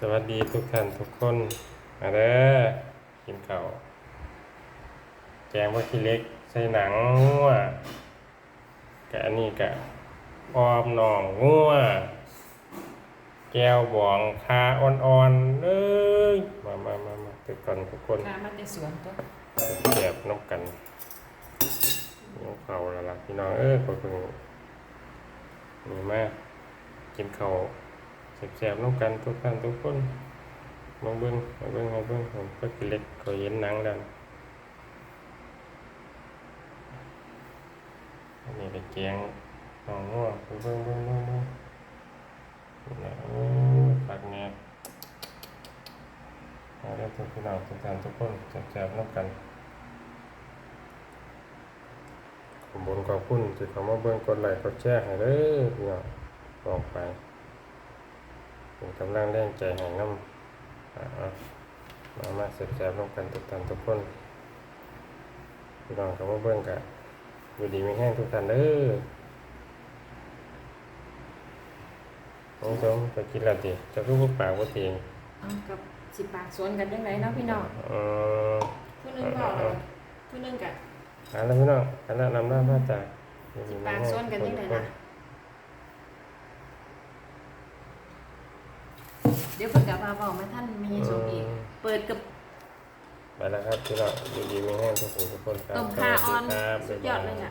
สวัสดีทุกท่านทุกคนมาเด้อกินข้าวแกงว่าขี้เล็กใส่หนังงัวกะอันนี้กะออมหนองงัวแก้วบองคาอ่อนๆเลยมามามามาทุกคนทุกคนค่ะมันจะสวนตัวแก็บน้ำกันน้ำเขาแล้วล่ะพี่น้องเอ้ยขอบคุณนี่มากกินข้าว แซ่บๆน้ำกันทุกท่านทุกคนมาเบิ้งมาเบิ้งมาเบิ้งผมก็กิเล็กก็เห็นหนังแล้วอันนี้เป็นแกงน้องงัวเบิ้งเบิ้งเบิ้งเบิ้งนี่นะโอ้ยผักแงบมาเด้อทุกพี่น้องทุกท่านทุกคนแซ่บๆน้ำกันขอบคุญขอบคุณที่เขามาเบิ่งกดไลค์กดแชร์ให้เด้อพี่น้องบอกไป เป็นกำลังแรงใจให้น้ำอ่ามามาเสร็จแซ่บๆร่วมกันทุกท่านทุกคนพี่น้องเข้ามาเบิ่งกะอยู่ดีมีแห้งทุกท่านเด้อน้องสมไปกินแล้วดิจะรู้ว่าปากว่าเตียงเอากับสิปากสวนกันยังไงเนาะพี่น้องเออผู้หนึงบอกแล้วผู้หนึงกะหาแล้วพี่น้องคณะนำหน้าพระจากอยู่ดีมีปากแห้งสวนกันยังไงนะ เดี๋ยวเพิ่นกับมาบอกมาท่านมีสมอีก เปิดกับ ไปแล้วครับพี่น้องอยู่ดีมีแห้งทุกคนทุกคนครับต้มข่าอ่อน สวัสดีครับสุดยอดเลยบ๊าจ้ะบา